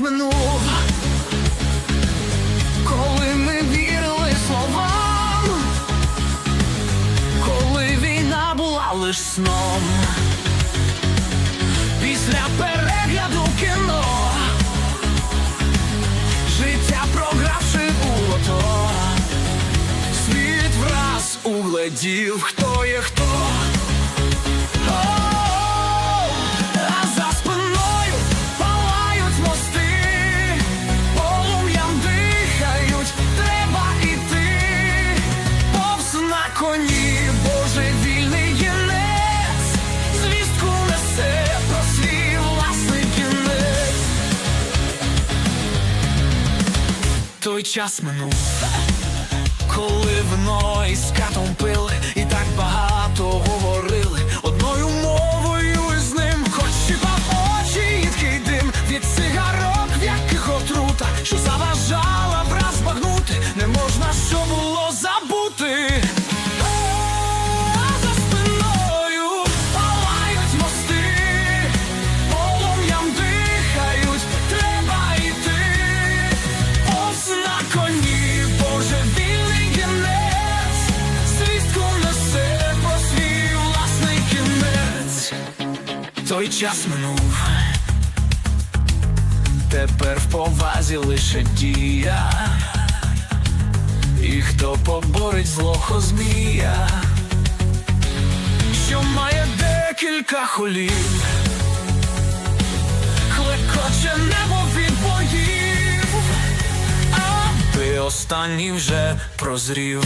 минув, коли ми вірили словам, коли війна була лиш сном. Після перегляду кіно життя програвши у лото Світ враз угледів, хто є хто. Той час минув коли вино із катом пили і так багато говорили. Одною мовою із ним, хоч хіба очі їдкий дим від цигарок, в яких отрута, що заважала Той час минув, тепер в повазі лише дія. І хто поборить злого змія, що має декілька холів, хлекоче небо від боїв аби останній вже прозрів.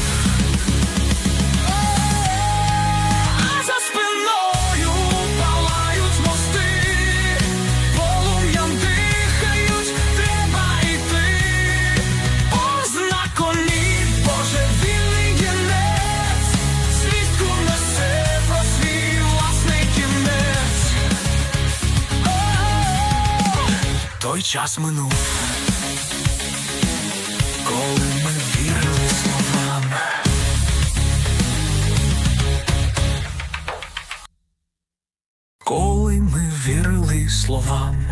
Той час минув. Коли ми вірили словам Коли ми вірили словам